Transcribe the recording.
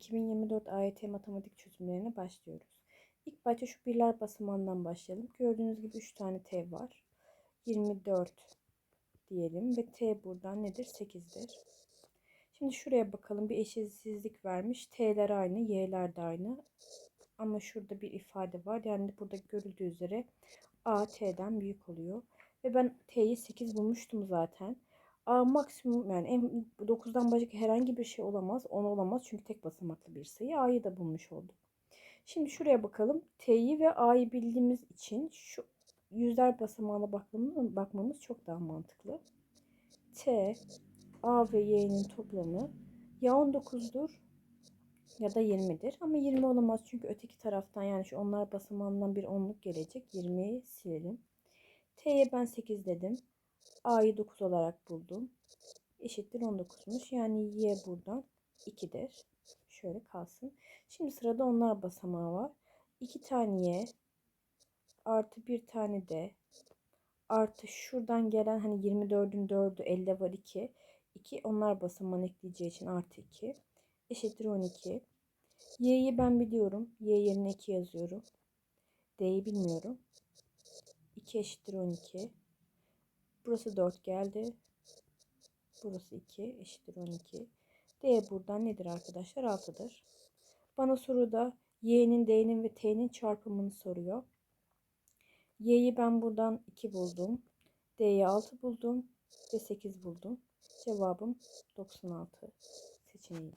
2024 AYT matematik çözümlerine başlıyoruz. İlk başta şu birler basamağından başlayalım. Gördüğünüz gibi 3 tane t var. 24 diyelim ve t buradan nedir? 8'dir. Şimdi şuraya bakalım. Bir eşitsizlik vermiş. T'ler aynı, y'ler de aynı. Ama şurada bir ifade var. Yani burada görüldüğü üzere a t'den büyük oluyor. Ve ben t'yi 8 bulmuştum zaten. A maksimum yani en 9'dan başka herhangi bir şey olamaz. 10 olamaz çünkü tek basamaklı bir sayı. A'yı da bulmuş olduk. Şimdi şuraya bakalım. T'yi ve A'yı bildiğimiz için şu yüzler basamağına bakmamız, bakmamız çok daha mantıklı. T, A ve Y'nin toplamı ya 19'dur ya da 20'dir. Ama 20 olamaz çünkü öteki taraftan yani şu onlar basamağından bir onluk gelecek. 20'yi silelim. T'ye ben 8 dedim. A'yı 9 olarak buldum. Eşittir 19'muş. Yani Y buradan 2'dir. Şöyle kalsın. Şimdi sırada onlar basamağı var. 2 tane Y artı bir tane D artı şuradan gelen hani 24'ün 4'ü elde var 2. 2 onlar basamağını ekleyeceği için artı 2 eşittir 12. Y'yi ben biliyorum. Y yerine 2 yazıyorum. D'yi bilmiyorum. 2 eşittir 12. Burası 4 geldi. Burası 2 eşittir 12. D buradan nedir arkadaşlar? 6'dır. Bana soruda y'nin, d'nin ve t'nin çarpımını soruyor. Y'yi ben buradan 2 buldum. D'yi 6 buldum ve 8 buldum. Cevabım 96 seçeneği.